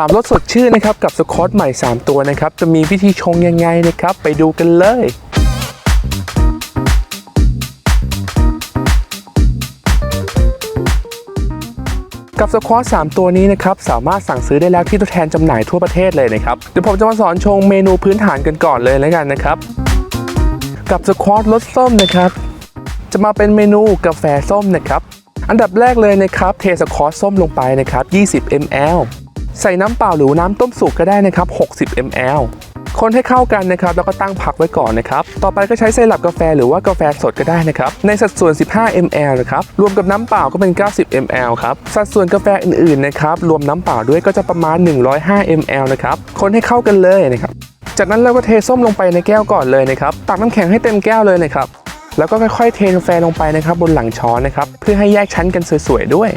3รสสดชื่นนะครับกับสควอตใหม่ 3 ตัวนะครับจะมีวิธีชงยังไงนะครับ ไปดูกันเลยกับสควอต3ตัวนี้นะครับสามารถสั่งซื้อได้แล้วที่ตัวแทนจำหน่ายทั่วประเทศเลยนะครับ เดี๋ยวผมจะมาสอนชงเมนูพื้นฐานกันก่อนเลยแล้วกันนะครับ กับสควอตรสส้มนะครับ จะมาเป็นเมนูกาแฟส้มนะครับ อันดับแรกเลยนะครับ เทสควอตส้มลงไปนะครับ 20 ml ใส่น้ำเปล่าหรือน้ำต้มสุกก็ได้นะครับ 60 ml คนให้เข้ากันนะครับแล้วก็ตั้งพักไว้ก่อนนะครับ ต่อไปก็ใช้ไซรัปกาแฟหรือว่ากาแฟสดก็ได้นะครับ ในสัดส่วน 15 ml นะครับ รวมกับน้ำเปล่าก็เป็น 90 ml ครับ สัดส่วนกาแฟอื่นๆนะครับ รวมน้ำเปล่าด้วยก็จะประมาณ 105 ml นะครับ คนให้เข้ากันเลยนะครับ จากนั้นเราก็เทส้มลงไปในแก้วก่อนเลยนะครับ ตักน้ำแข็งให้เต็มแก้วเลยนะครับ แล้วก็ค่อยๆเทกาแฟลงไปนะครับบนหลังช้อนนะครับ เพื่อให้แยกชั้นกันสวยๆด้วย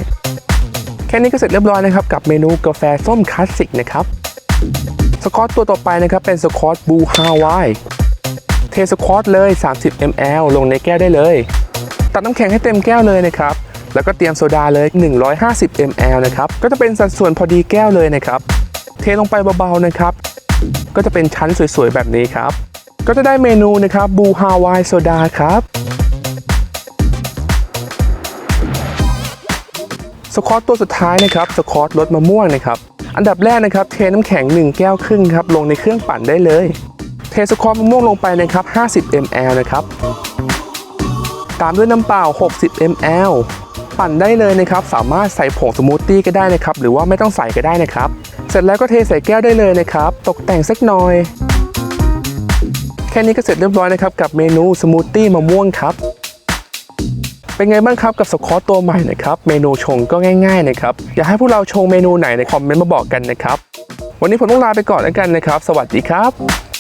ค่นี้ก็เสร็จเรียบร้อยนะครับกับเมนูกาแฟส้มคลาสสิกนะครับสควอตตัวต่อไปนะครับเป็นสควอตบูฮาวายเทสควอตเลย 30 ml ลงในแก้วได้เลย ตัดน้ำแข็งให้เต็มแก้วเลยนะครับแล้วก็เตรียมโซดาเลย 150 ml นะครับก็จะเป็นสัดส่วนพอดีแก้วเลยนะครับ เทลงไปเบาๆนะครับ ก็จะเป็นชั้นสวยๆแบบนี้ครับ ก็จะได้เมนูนะครับบูฮาวายโซดาครับ สควอตตัวสุดท้ายนะครับสควอตรสมะม่วงนะครับอันดับแรกนะครับเทน้ำแข็ง 1 แก้วครึ่งครับลงในเครื่องปั่นได้เลย เทสควอตมะม่วงลงไปนะครับ 50 ml นะครับตามด้วยน้ำเปล่า 60 ml ปั่นได้เลยนะครับ สามารถใส่ผงสมูทตี้ก็ได้นะครับ หรือว่าไม่ต้องใส่ก็ได้นะครับ เสร็จแล้วก็เทใส่แก้วได้เลยนะครับ ตกแต่งสักหน่อย แค่นี้ก็เสร็จเรียบร้อยนะครับ กับเมนูสมูทตี้มะม่วงครับ เป็นไงบ้างครับกับสควอตตัวใหม่นะครับเมนูชงก็ง่ายๆนะครับอยากให้พวกเราชงเมนูไหนในคอมเมนต์มาบอกกันนะครับวันนี้ผมต้องลาไปก่อนแล้วกันนะครับ สวัสดีครับ